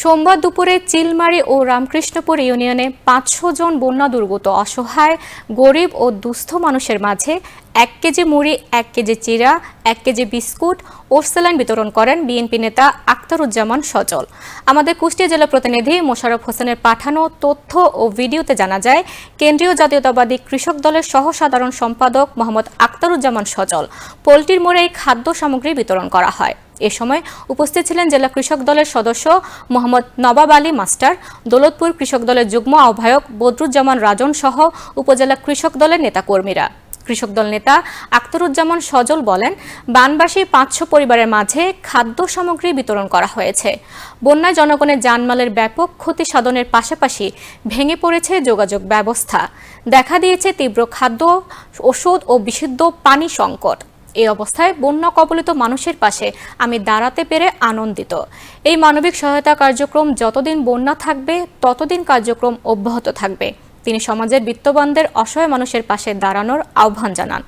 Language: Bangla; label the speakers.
Speaker 1: সোমবার দুপুরে চিলমারি ও রামকৃষ্ণপুর ইউনিয়নে পাঁচশো জন বন্যা দুর্গত, অসহায়, গরিব ও দুস্থ মানুষের মাঝে এক কেজি মুড়ি, এক কেজি চিরা, এক কেজি বিস্কুট ও স্যালাইন বিতরণ করেন বিএনপি নেতা আক্তারুজ্জামান সজল। আমাদের কুষ্টিয়া জেলা প্রতিনিধি মোশাররফ হোসেনের পাঠানো তথ্য ও ভিডিওতে জানা যায়, কেন্দ্রীয় জাতীয়তাবাদী কৃষক দলের সহ সাধারণ সম্পাদক মোহাম্মদ আক্তারুজ্জামান সজল। পোলট্রির মোড়ে এই খাদ্য সামগ্রী বিতরণ করা হয়। এ সময় উপস্থিত ছিলেন জেলা কৃষক দলের সদস্য মোহাম্মদ নবাব আলী মাস্টার, দৌলতপুর কৃষক দলের যুগ্ম আহ্বায়ক বদরুজ্জামান রাজন সহ উপজেলা কৃষক দলের নেতাকর্মীরা। কৃষক দল নেতা আক্তারুজ্জামান সজল বলেন, বানবাসী পাঁচশো পরিবারের মাঝে খাদ্য সামগ্রী বিতরণ করা হয়েছে। বন্যায় জনগণের জানমালের ব্যাপক ক্ষতি সাধনের পাশাপাশি ভেঙে পড়েছে যোগাযোগ ব্যবস্থা। দেখা দিয়েছে তীব্র খাদ্য, ওষুধ ও বিশুদ্ধ পানি সংকট। এই অবস্থায় বন্যা কবলিত মানুষের পাশে আমি দাঁড়াতে পেরে আনন্দিত। এই মানবিক সহায়তা কার্যক্রম যতদিন বন্যা থাকবে, ততদিন কার্যক্রম অব্যাহত থাকবে। তিনি সমাজের বিত্তবানদের অসহায় মানুষের পাশে দাঁড়ানোর আহ্বান জানান।